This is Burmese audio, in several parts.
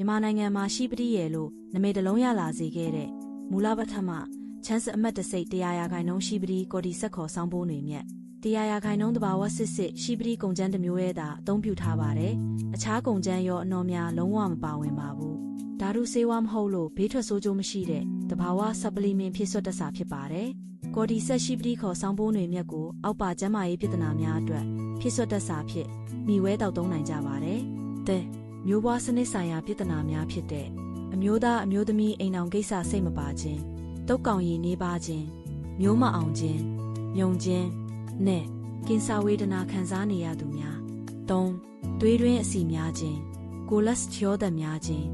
မြန်မာနိုင်ငံမှာရှိပတိရဲ့လို့နမိတ်တလုံးရလာစေခဲ့တဲ့မူလပထမချမ်းစအမတ်တစိတ်တရားရာခိုင်နှုန်းရှိပတိကော်ဒီဆက်ခေါ်ဆောင်းပိုးနေမြတ်တရားရာခိုင်နှုန်းတဘာဝစစ်စစ်ရှိပတိကုံကျန်းတစ်မျိုးရဲ့သာအသုံးပြုထားပါတယ်အခြားကုံကျန်းရောအနော်များလုံးဝမပါဝင်ပါဘူးဓာတုဆေးဝါးမဟုတ်လို့ဘေးထွက်ဆိုးကျိုးမရှိတဲ့တဘာဝဆပ်ပလီမင်ဖြစ်စွတ်တဆာဖြစ်ပါတယ်ကော်ဒီဆက်ရှိပတိခေါ်ဆောင်းပိုးနေမြတ်ကိုအောက်ပါကျန်းမာရေးပြဿနာများအတွက်ဖြစ်စွတ်တဆာဖြစ်မိဝဲတောက်သုံးနိုင်ကြပါတယ်တဲ့ မျိုးပွားစနစ်ဆိုင်ရာပြဿနာများဖြစ်တဲ့အမျိုးသားအမျိုးသမီးအိမ်အောင်ကိစ္စစိတ်မပါခြင်းတုတ်ကောင်ရည်နေပါခြင်းမျိုးမအောင်ခြင်းမြုံခြင်းနဲ့ကင်ဆာဝေဒနာခံစားနေရသူများ၃သွေးတွင်းအဆီများခြင်းကိုလက်စထရောသက်များခြင်း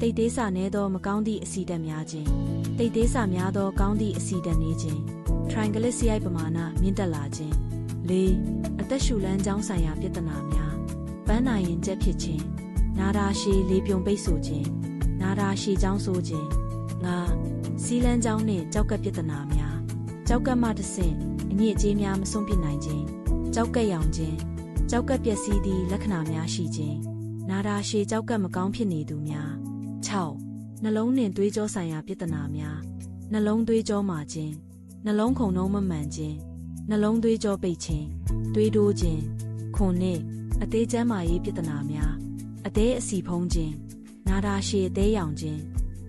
တိတ်သေးစာနည်းသောမကောင်းသည့်အဆီဓာတ်များခြင်းတိတ်သေးစာများသောကောင်းသည့်အဆီဓာတ်နေခြင်း triglyceride ပမာဏမြင့်တက်လာခြင်း၄အသက်ရှူလမ်းကြောင်းဆိုင်ရာပြဿနာများပန်းနာရင်ကျက်ဖြစ်ခြင်း နာတာရှည်လေးပြုံပိတ်ဆိုခြင်းနာတာရှည်ချောင်းဆိုးခြင်းငါစီလန်းချောင်းနှင့်ကြောက်ကပ်ပြဿနာများကြောက်ကပ်မှတစ်ဆင့်အညစ်အကြေးများမဆုံးပြနိုင်ခြင်းကြောက်ကပ်ရောင်ခြင်းကြောက်ကပ်ပျက်စီးသည့်လက္ခဏာများရှိခြင်းနာတာရှည်ကြောက်ကပ်မကောင်းဖြစ်နေသူများ6နှလုံးနှင့်သွေးကြောဆိုင်ရာပြဿနာများနှလုံးသွေးကြောမာခြင်းနှလုံးခုန်နှုံးမမှန်ခြင်းနှလုံးသွေးကြောပိတ်ခြင်းသွေးတိုးခြင်းခွန်နှင့်အသေးချမ်းမာရေးပြဿနာများ အသေးအစီဖုံးခြင်းနာတာရှည်အသေးရောင်ခြင်း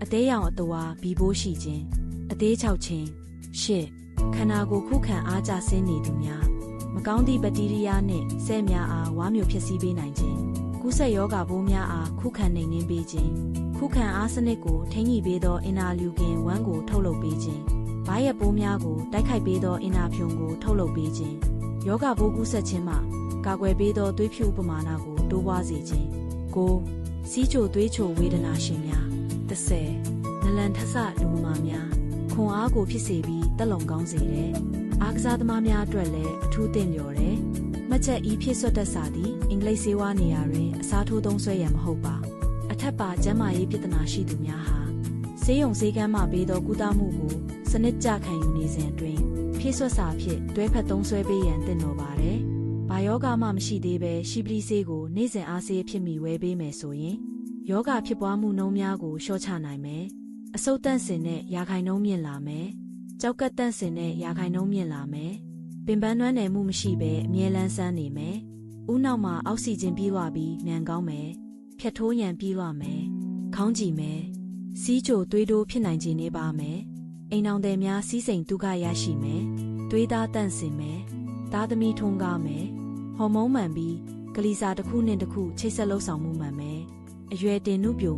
အသေးရောင်အသွာဘီဘိုးရှိခြင်းအသေးချောက်ခြင်းရှစ်ခန္ဓာကိုယ်ခုခံအားကျဆင်းနေသူများမကောင်းသည့်ဘက်တီးရီးယားနှင့်ဆဲများအားဝါမျိုးဖြစ်စည်းပေးနိုင်ခြင်းကူးစက်ရောဂါပိုးများအားခုခံနိုင်နှင်းပေးခြင်းခုခံအားစနစ်ကိုထိန်းညှိပေးသောအင်နာလူကင်ဝမ်းကိုထုတ်လုပ်ပေးခြင်းဗိုင်းရပ်ပိုးများကိုတိုက်ခိုက်ပေးသောအင်နာဖြုံကိုထုတ်လုပ်ပေးခြင်းယောဂပိုးကူးစက်ခြင်းမှကာကွယ်ပေးသောသွေးဖြူပမာဏကိုတိုးပွားစေခြင်း ကိုစီးချိုသွေးချိုဝေဒနာရှင်များ30နလန်ထဆလူမများခွန်အားကိုဖြစ်စေပြီးတက်လုံကောင်းစေတယ်အားကစားသမားများအတွက်လည်းအထူးသင့်လျော်တယ်မှတ်ချက်ဤဖြစ်စွတ်သက်စာသည်အင်္ဂလိပ်စေဝါနေရာတွင်အစားထိုးသုံးဆွဲရန်မဟုတ်ပါအထက်ပါကျန်းမာရေးပြဿနာရှိသူများဟာဆေးရုံဆေးကမ်းမှပေးသောကုသမှုကိုစနစ်ကျခံယူနေစဉ်အတွင်းဖြစ်စွတ်စာဖြင့်တွဲဖက်သုံးဆွဲပေးရန်တင့်တော်ပါတယ် ဘာယောဂမှမရှိသေးပဲရှိပလိဆေးကိုနေ့စဉ်အားဆေးဖြစ်မိဝဲပေးမယ်ဆိုရင်ယောဂဖြစ်ပွားမှုနှုန်းများကိုလျှော့ချနိုင်မယ်။အဆုတ်တန့်စင်တဲ့ရာခိုင်နှုန်းမြင့်လာမယ်။ကြောက်ကတ်တန့်စင်တဲ့ရာခိုင်နှုန်းမြင့်လာမယ်။ပင်ပန်းနွမ်းနယ်မှုမရှိဘဲအမြဲလန်းဆန်းနေမယ်။ဥနောက်မှာအောက်ဆီဂျင်ပြေးသွားပြီးမြန်ကောင်းမယ်။ဖြတ်ထိုးရန်ပြေးသွားမယ်။ခေါင်းကြည့်မယ်။စီးကြိုသွေးတိုးဖြစ်နိုင်ခြင်းနေပါမယ်။အိမ်အောင်တယ်များစီးစိမ်ဒုက္ခရရှိမယ်။သွေးသားတန့်စင်မယ်။ သားသမီးထုံးကားမယ်။ဟော်မုန်းမှန်ပြီးကလီစာတစ်ခုနဲ့တစ်ခုချိတ်ဆက်လှုပ်ဆောင်မှုမှန်မယ်။အရွယ်တင်နုပြို